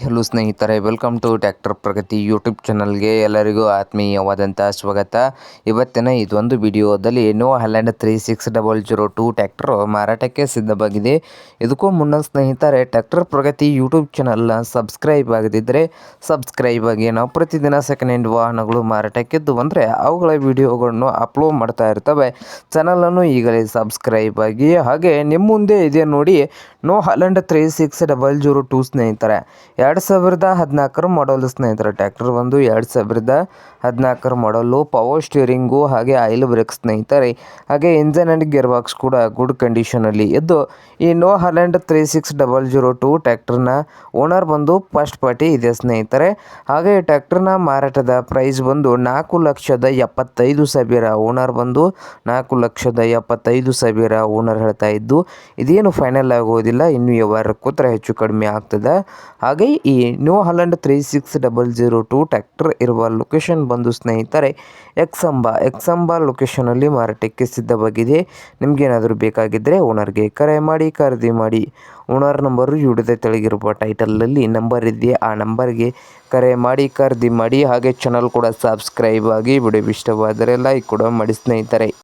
Hello ಸ್ನೇಹಿತರೆ welcome to tractor Pragati YouTube ಚಾನಲ್ಗೆ ಎಲ್ಲರಿಗೂ ಆತ್ಮೀಯವಾದಂಥ ಸ್ವಾಗತ. ಇವತ್ತಿನ ಇದೊಂದು ವಿಡಿಯೋದಲ್ಲಿ New Holland three six double zero two tractor ಮಾರಾಟಕ್ಕೆ ಸಿದ್ಧವಾಗಿದೆ. ಇದಕ್ಕೂ ಮುನ್ನ ಸ್ನೇಹಿತರೆ ಟ್ಯಾಕ್ಟರ್ ಪ್ರಗತಿ ಯೂಟ್ಯೂಬ್ ಚಾನಲ್ನ ಸಬ್ಸ್ಕ್ರೈಬ್ ಆಗದಿದ್ದರೆ ಸಬ್ಸ್ಕ್ರೈಬ್ ಆಗಿ ನಾವು ಪ್ರತಿದಿನ ಸೆಕೆಂಡ್ ಹ್ಯಾಂಡ್ ವಾಹನಗಳು ಮಾರಾಟಕ್ಕಿದ್ದು ಅಂದರೆ ಅವುಗಳ ವಿಡಿಯೋಗಳನ್ನು ಅಪ್ಲೋಡ್ ಮಾಡ್ತಾ ಇರ್ತವೆ. ಚಾನಲನ್ನು ಈಗಲೇ ಸಬ್ಸ್ಕ್ರೈಬ್ ಆಗಿ ಹಾಗೆ ನಿಮ್ಮ ಮುಂದೆ ಇದೆ ನೋಡಿ New Holland three six double zero two ಸ್ನೇಹಿತರೆ. ಎರಡು ಸಾವಿರದ ಹದಿನಾಲ್ಕರ ಮಾಡಲು ಸ್ನೇಹಿತರೆ ಟ್ರ್ಯಾಕ್ಟರ್ ಒಂದು ಎರಡು ಸಾವಿರದ ಹದಿನಾಲ್ಕರ ಮಾಡಲು ಪವರ್ ಸ್ಟೀರಿಂಗು ಹಾಗೆ ಆಯಿಲ್ ಬ್ರೇಕ್ ಸ್ನೇಹಿತರೆ. ಹಾಗೆ ಇಂಜನ್ ಆ್ಯಂಡ್ ಗೇರ್ ಬಾಕ್ಸ್ ಕೂಡ ಗುಡ್ ಕಂಡೀಷನಲ್ಲಿ ಇದ್ದು, ಈ New Holland three six double zero two ಟ್ಯಾಕ್ಟರ್ನ owner ಬಂದು ಫಸ್ಟ್ ಪಾರ್ಟಿ ಇದೆ ಸ್ನೇಹಿತರೆ. ಹಾಗೆ ಈ ಟ್ಯಾಕ್ಟರ್ನ ಮಾರಾಟದ ಪ್ರೈಸ್ ಬಂದು ನಾಲ್ಕು ಲಕ್ಷದ ಎಪ್ಪತ್ತೈದು ಸಾವಿರ ಓನರ್ ಬಂದು ನಾಲ್ಕು ಲಕ್ಷದ ಎಪ್ಪತ್ತೈದು ಸಾವಿರ ಓನರ್ ಹೇಳ್ತಾ ಇದ್ದು, ಇದೇನು ಫೈನಲ್ ಆಗೋದಿಲ್ಲ, ಇನ್ನು ಯಾವಾರ ಕೂತ್ರ ಹೆಚ್ಚು ಕಡಿಮೆ ಆಗ್ತದೆ. ಹಾಗೆ ಈ New Holland three six double zero two tractor ಇರುವ ಲೊಕೇಶನ್ ಬಂದು ಸ್ನೇಹಿತರೆ, ಎಕ್ಸಂಬ. ಎಕ್ಸಂಬ ಲೊಕೇಶನಲ್ಲಿ ಮಾರಾಟಕ್ಕೆ ಸಿದ್ಧವಾಗಿದೆ. ನಿಮಗೇನಾದರೂ ಬೇಕಾಗಿದ್ದರೆ ಓನರ್ಗೆ ಕರೆ ಮಾಡಿ, ಖರೀದಿ ಮಾಡಿ. ಓನರ್ ನಂಬರು ವಿಡಿಯೋದ ತೆಳಗಿರುವ ಟೈಟಲಲ್ಲಿ ನಂಬರ್ ಇದೆ ಆ ನಂಬರ್ಗೆ ಕರೆ ಮಾಡಿ, ಖರೀದಿ ಮಾಡಿ. ಹಾಗೆ ಚಾನಲ್ ಕೂಡ ಸಬ್ಸ್ಕ್ರೈಬ್ ಆಗಿ, ವಿಡಿಯೋ ಇಷ್ಟವಾದರೆ ಲೈಕ್ ಕೂಡ ಮಾಡಿ ಸ್ನೇಹಿತರೆ.